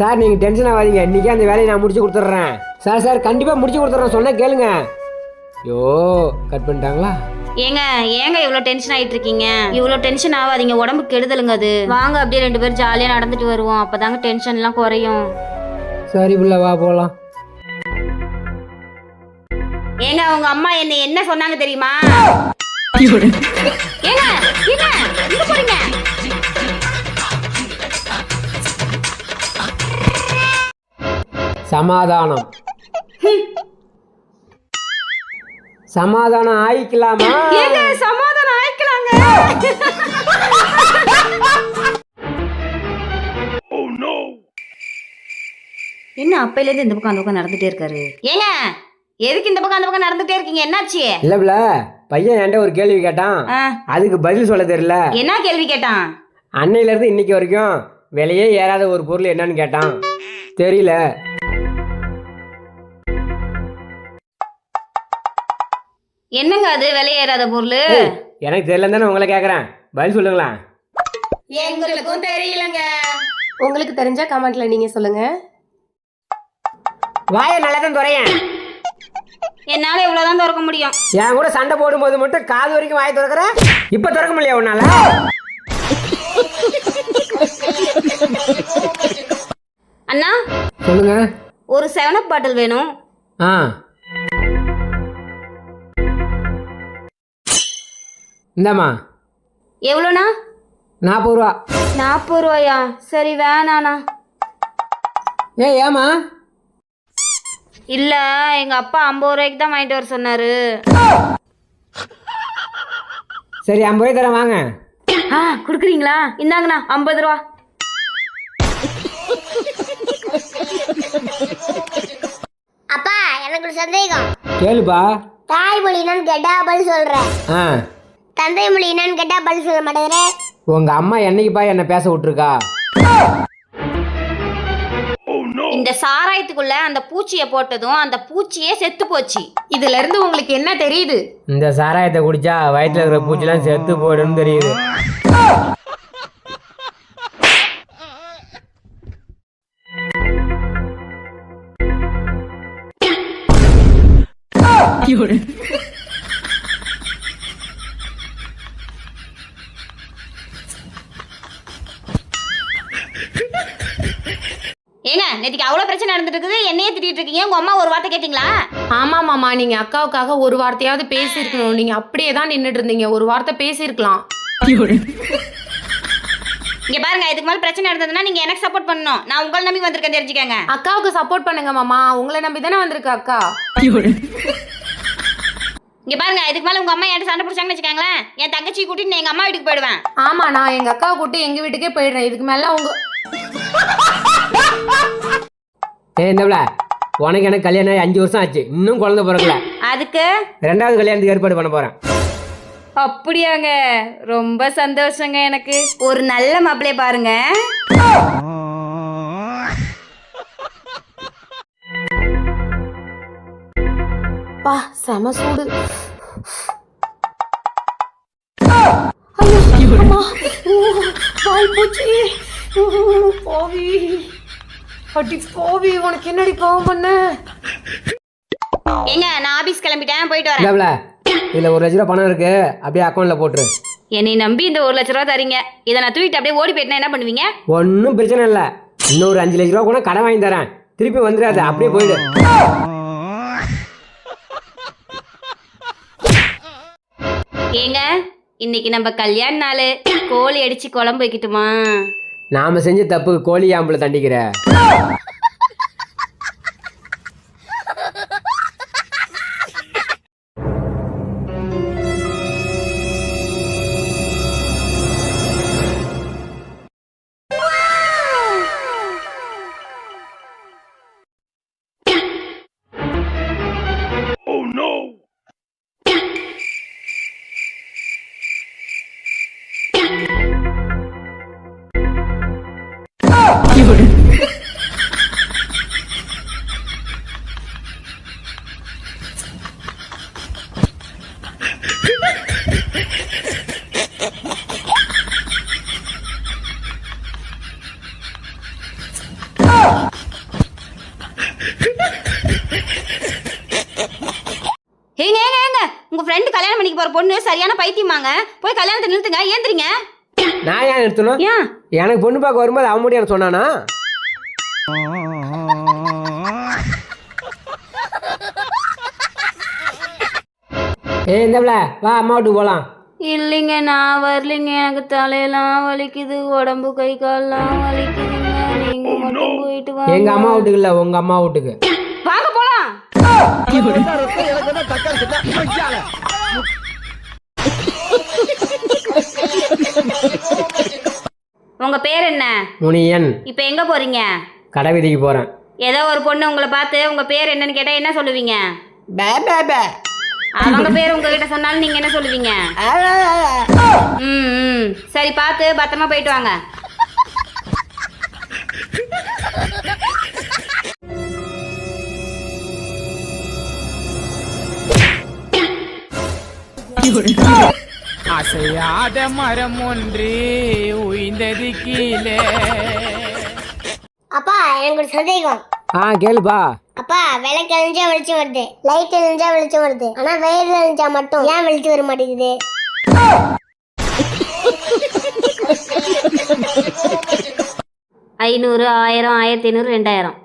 Sir நீங்கள் tension ஆகாதீங்க. இன்றைக்கே அந்த வேலையை நான் முடிச்சு கொடுத்துட்றேன். சார் சார் கண்டிப்பாக முடிச்சு கொடுத்துட்றேன். சொன்னா கேளுங்க. ஐயோ கட் பண்ணிட்டாங்களா? ஏங்க ஏங்க இவ்வளோ டென்ஷன் ஆயிட்டு இருக்கீங்க இவ்வளோ டென்ஷன் ஆகாதீங்க. உடம்பு கெடுதலுங்க அது. வாங்க அப்படியே ரெண்டு பேரும் ஜாலியாக நடந்துட்டு வருவோம். அப்பதாங்க டென்ஷன்லாம் குறையும். சரி புள்ள வா போகலாம் ஏங்க அவங்க அம்மா என்ன என்ன சொன்னாங்க தெரியுமா? ஏங்க ஏங்க. சமாதானம். சமாதானம் ஆயிக்கலாமா? சமாதானம் ஆயிக்கலாங்க. என்ன அப்பையிலேருந்து இந்த பக்கம் அந்த பக்கம் நடந்துட்டே இருக்காரு? ஏங்க எதுக்கு இந்த பக்கம் அந்த பக்கம் நடந்துட்டே இருக்கீங்க? என்னாச்சு? இல்ல புள்ள பையன் என்கிட்ட ஒரு கேள்வி கேட்டான். அதுக்கு பதில் சொல்ல தெரியல. என்ன கேள்வி கேட்டான்? அன்னையில இருந்து இன்னைக்கு வரைக்கும் விலையே ஏறாத ஒரு பொருள் என்னன்னு கேட்டான். தெரியல. என்னங்க அது? விலையேறாத பொருள்? ஏய், எனக்கு தெரியல தானே உங்களை கேக்குறேன். பதில் சொல்லுங்களேன். எங்களுக்கும் தெரியலங்க. உங்களுக்கு தெரிஞ்சா கமெண்ட்ல நீங்க சொல்லுங்க. வாய நல்லா தான் துறையன். என்னால இவ்வளவுதான் திறக்க முடியும். என் கூட சண்டை போடும்போது மட்டும் காது வரைக்கும் வாய் திறக்கிற? இப்ப திறக்க முடியல உன்னால? அண்ணா சொல்லுங்க. ஒரு செவனப் பாட்டில் வேணும். ஆ. இந்தாம்மா. எவ்வளோண்ணா? நாற்பது ரூபா. நாற்பது ரூபாயா? சரி வேணாண்ணா. ஏய் ஏமா இல்ல எங்க அப்பா ஐம்பது ரூபாய்க்கு தான் வாங்கிட்டு வர சொன்னாரு. சரி ஐம்பது ரூபாய் தரேன் வாங்க. ஆ கொடுக்குறீங்களா? இந்தாங்கண்ணா ஐம்பது ரூபா. அப்பா எனக்கு ஒரு சந்தேகம். கேளுப்பா. தாய்மொழி என்னன்னு கேட்டா பதில் சொல்றேன். ஆ. தந்தை மொழி என்னன்னு கேட்டா பதில் சொல்ல மாட்டேங்கிற. உங்க அம்மா என்னைக்குப்பா என்ன பேச விட்டுருக்கா? இந்த சாராயத்துக்குள்ள அந்த பூச்சியை போட்டதும் அந்த பூச்சியே செத்து போச்சு. இதுல இருந்து உங்களுக்கு என்ன தெரியுது? இந்த சாராயத்தை குடிச்சா வயிற்றுல இருக்கிற பூச்சிலாம் செத்து போயிடும்னு தெரியுது. ஏங்க நேற்றுக்கு அவ்வளோ பிரச்சனை நடந்துட்டு இருக்குது என்னையே திட்டிட்டு இருக்கீங்க உங்க அம்மா ஒரு வார்த்தை கேட்டிங்களா? ஆமா மாமா நீங்க அக்காவுக்காக ஒரு வார்த்தையாவது பேசியிருக்கணும். நீங்க அப்படியே தான் நின்னுட்டு இருந்தீங்க ஒரு வார்த்தை பேசியிருக்கலாம். இங்க பாருங்க இதுக்கு மேல பிரச்சனை நடந்ததுன்னா நீங்க எனக்கு சப்போர்ட் பண்ணணும். நான் உங்களை நம்பி வந்திருக்கேன் தெரிஞ்சுக்கங்க. அக்காவுக்கு சப்போர்ட் பண்ணுங்க மாமா உங்களை நம்பி தானே வந்திருக்கு அக்கா. இங்க பாருங்க இதுக்கு மேல உங்க அம்மா என்கிட்ட சண்டை பிடிச்சாங்கன்னு வச்சுக்கோங்களேன் என் தங்கச்சி கூட்டிட்டு நான் எங்க அம்மா வீட்டுக்கு போயிடுவேன். ஆமா நான் எங்க அக்காவை கூட்டி எங்க வீட்டுக்கே போயிடுறேன். இதுக்கு மேல உங்க ஏ இந்தப்ல உனக்கு எனக்கு கல்யாணம் ஆகி அஞ்சு வருஷம் ஆச்சு இன்னும் குழந்தை பிறக்கல அதுக்கு ரெண்டாவது கல்யாணத்துக்கு ஏற்பாடு பண்ண போறேன் அப்படியாங்க ரொம்ப சந்தோஷங்க எனக்கு ஒரு நல்ல மாப்பிளைய பாருங்க பா செம சூடு போவி அடி போவி உனக்கு என்னடி கோவம் பண்ண? ஏங்க நான் ஆபீஸ் கிளம்பிட்டேன் போயிட்டு வரேன். இதுல ஒரு லட்ச ரூபா பணம் இருக்கு. அப்படியே அக்கௌண்ட்ல போட்டுரு. என்னை நம்பி இந்த ஒரு லட்ச ரூபா தரீங்க. இதை நான் தூக்கிட்டு அப்படியே ஓடி போயிட்டேன்னா என்ன பண்ணுவீங்க? ஒன்றும் பிரச்சனை இல்லை. இன்னொரு அஞ்சு லட்ச ரூபா கூட கடன் வாங்கி தரேன். திருப்பி வந்துடாது. அப்படியே போயிடு. ஏங்க இன்னைக்கு நம்ம கல்யாண நாள். கோழி அடிச்சு குழம்பு வைக்கட்டுமா? நாம செஞ்ச தப்புக்கு கோழி ஆம்பளை தண்டிக்கிற oh, no! ஃப்ரெண்டு கல்யாணம் பண்ணிக்க போற பொண்ணு சரியான பைத்தியமாங்க போய் கல்யாணத்தை நிறுத்துங்க. ஏந்திரிங்க. நான் ஏன் நிறுத்தணும்? ஏன் எனக்கு பொண்ணு பார்க்க வரும்போது அவன் மட்டும் எனக்கு சொன்னானா? ஏ இந்தப்ல வா அம்மா வீட்டுக்கு போகலாம் இல்லைங்க நான் வரலைங்க. எனக்கு தலையெல்லாம் வலிக்குது. உடம்பு கை கால்லாம் வலிக்குதுங்க. நீங்க மட்டும் போயிட்டு வாங்க. எங்க அம்மா வீட்டுக்கு இல்லை உங்க அம்மா வீட்டுக்கு. வாங்க போலாம். உங்க பேர் என்ன? முனியன். இப்போ எங்க போறீங்க? கடை வீதிக்கு போகிறேன் ஏதோ ஒரு பொண்ணு உங்களை பார்த்து உங்க பேர் என்னன்னு கேட்டா என்ன சொல்லுவீங்க? பே பே பே. அவங்க பேர் உங்ககிட்ட சொன்னாலும் நீங்க என்ன சொல்லுவீங்க? ம் ம். சரி பார்த்து பத்திரமா போயிட்டு வாங்க. அசையாத மரம் ஒன்று உய்ந்தது கீழே. அப்பா எனக்கு ஒரு சந்தேகம். ஆ கேளுப்பா. அப்பா விளக்கு எழிஞ்சா வெளிச்சம் வருது. லைட் எழிஞ்சா வெளிச்சம் வருது. ஆனா வெயில் எழிஞ்சா மட்டும். ஏன் வெளிச்சம் வர மாட்டேங்குது? ஐநூறு ஆயிரம் ஆயிரத்தி ஐநூறு ரெண்டாயிரம்.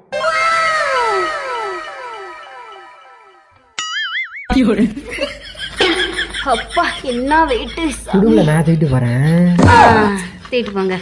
அப்பா என்ன வெயிட்டு குடும்பல நான் தூக்கிட்டு போகிறேன் தீட்டு போங்க.